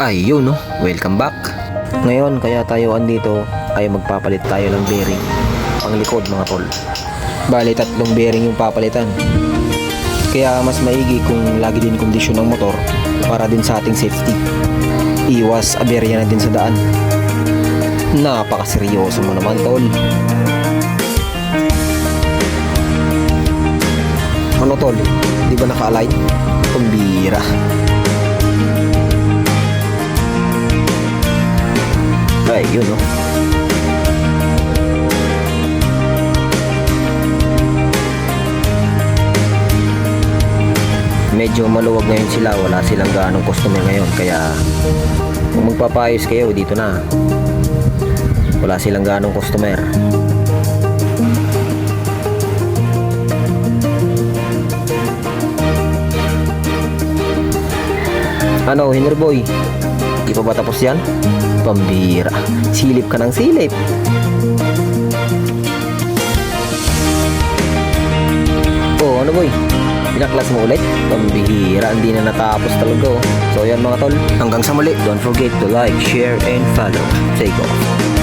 Ayun no, welcome back. Ngayon, kaya tayo andito ay magpapalit tayo ng bearing. Pang likod mga tol. Bali, tatlong bearing yung papalitan. Kaya mas maigi kung lagi din kondisyon ng motor para din sa ating safety. Iwas aberya na din sa daan. Napakaseryoso mo naman tol. Ano tol? Di ba naka-align? Pambira. Ay, yun oh. Medyo maluwag ngayon sila, wala silang ganong customer ngayon kaya kung magpapayos kayo dito na. Wala silang ganong customer. Ano, Henry Boy? Di pa ba tapos yan? Pambira. Silip ka ng silip. Oh, ano boy? Pinaklas mo ulit? Pambihira, hindi na natapos talaga oh. So yan mga tol, hanggang sa muli, don't forget to like, share, and follow. Take off.